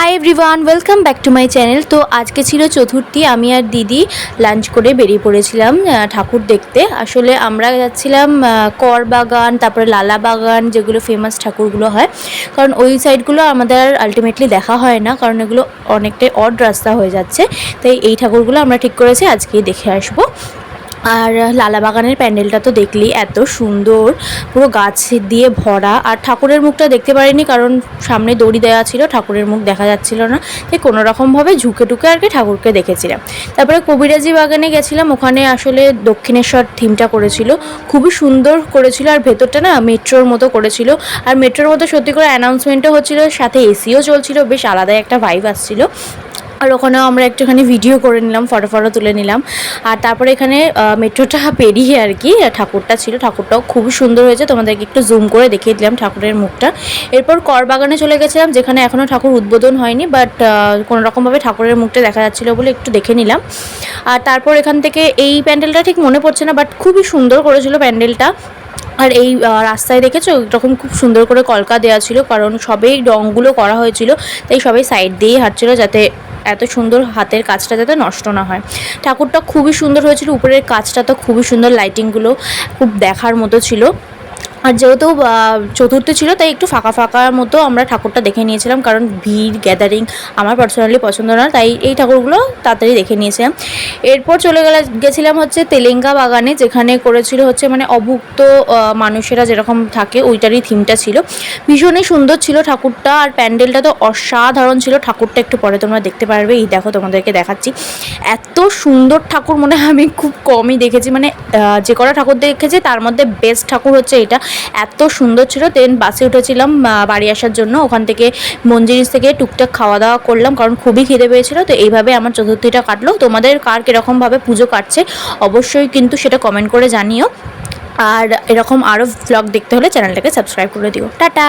Hi everyone welcome back to my channel তো আজকে ছিল চতুর্থী, আমি আর দিদি লাঞ্চ করে বেরিয়ে পড়েছিলাম ঠাকুর দেখতে। আসলে আমরা যাচ্ছিলাম কর বাগান, তারপরে লালা বাগান, যেগুলো ফেমাস ঠাকুরগুলো হয়। কারণ ওই সাইডগুলো আমাদের আলটিমেটলি দেখা হয় না, কারণ এগুলো অনেকটাই অড রাস্তা হয়ে যাচ্ছে। তাই এই ঠাকুরগুলো আমরা ঠিক করেছি, আজকেই দেখে আসব। আর লালা বাগানের প্যান্ডেলটা তো দেখলি এত সুন্দর, পুরো গাছ দিয়ে ভরা। আর ঠাকুরের মুখটা দেখতে পারিনি কারণ সামনে দড়ি দেওয়া ছিল, ঠাকুরের মুখ দেখা যাচ্ছিল না। তাই কোনো রকমভাবে ঝুঁকে টুকে আর কি ঠাকুরকে দেখেছিলাম। তারপরে কবিরাজি বাগানে গেছিলাম, ওখানে আসলে দক্ষিণেশ্বর থিমটা করেছিল। খুবই সুন্দর করেছিল আর ভেতরটা না মেট্রোর মতো করেছিল। আর মেট্রোর মতো সত্যি করে অ্যানাউন্সমেন্টও হচ্ছিল, সাথে এসিও চলছিল, বেশ আলাদাই একটা ভাইব আসছিল। আর ওখানেও আমরা একটুখানি ভিডিও করে নিলাম ফটো ফটো তুলে নিলাম। আর তারপরে এখানে মেট্রোটা পেরিয়ে আর কি ঠাকুরটা ছিল। ঠাকুরটাও খুবই সুন্দর হয়েছে, তোমাদেরকে একটু জুম করে দেখিয়ে দিলাম ঠাকুরের মুখটা। এরপর করবাগানে চলে গেছিলাম, যেখানে এখনও ঠাকুর উদ্বোধন হয়নি বাট কোনো রকমভাবে ঠাকুরের মুখটা দেখা যাচ্ছিল বলে একটু দেখে নিলাম। আর তারপর এখান থেকে এই প্যান্ডেলটা ঠিক মনে পড়ছে না বাট খুবই সুন্দর করেছিল প্যান্ডেলটা। আর এই রাস্তায় দেখেছ? এরকম খুব সুন্দর করে কলকা দেওয়া ছিল, কারণ সবেই রঙগুলো করা হয়েছিল, তাই সবাই সাইড দিয়েই হাঁটছিল যাতে এত সুন্দর হাতের কাজটা যাতে নষ্ট না হয়। ঠাকুরটা খুবই সুন্দর হয়েছিল, উপরের কাজটা তো খুবই সুন্দর লাইটিংগুলো খুব দেখার মতো ছিল। আর যেহেতু চতুর্থ ছিল, তাই একটু ফাঁকা ফাঁকার মতো আমরা ঠাকুরটা দেখে নিয়েছিলাম, কারণ ভিড় গ্যাদারিং আমার পার্সোনালি পছন্দ না, তাই এই ঠাকুরগুলো তাড়াতাড়ি দেখে নিয়েছিলাম। এরপর চলে গেলে গেছিলাম হচ্ছে তেলেঙ্গা বাগানে, যেখানে করেছিল হচ্ছে মানে অভুক্ত মানুষেরা যেরকম থাকে ওইটারই থিমটা ছিল। ভীষণই সুন্দর ছিল ঠাকুরটা, আর প্যান্ডেলটা তো অসাধারণ ছিল। ঠাকুরটা একটু পরে তোমরা দেখতে পারবে। এই দেখো তোমাদেরকে দেখাচ্ছি। এত সুন্দর ঠাকুর মনে হয় আমি খুব কমই দেখেছি। মানে যে কটা ঠাকুর দেখেছি, তার মধ্যে বেস্ট ঠাকুর হচ্ছে এটা। এত সুন্দর ছিল দেন বাসে উঠেছিলাম বাড়ি আসার জন্য। ওখান থেকে মঞ্জিরিস থেকে টুকটাক খাওয়া দাওয়া করলাম, কারণ খুবই খিদে পেয়েছিল। তো এইভাবে আমার চতুর্থীটা কাটলো। তোমাদের কার কীরকমভাবে পুজো কাটছে, অবশ্যই কিন্তু সেটা কমেন্ট করে জানিও। আর এরকম আরও ব্লগ দেখতে হলে চ্যানেলটাকে সাবস্ক্রাইব করে দিও। টাটা!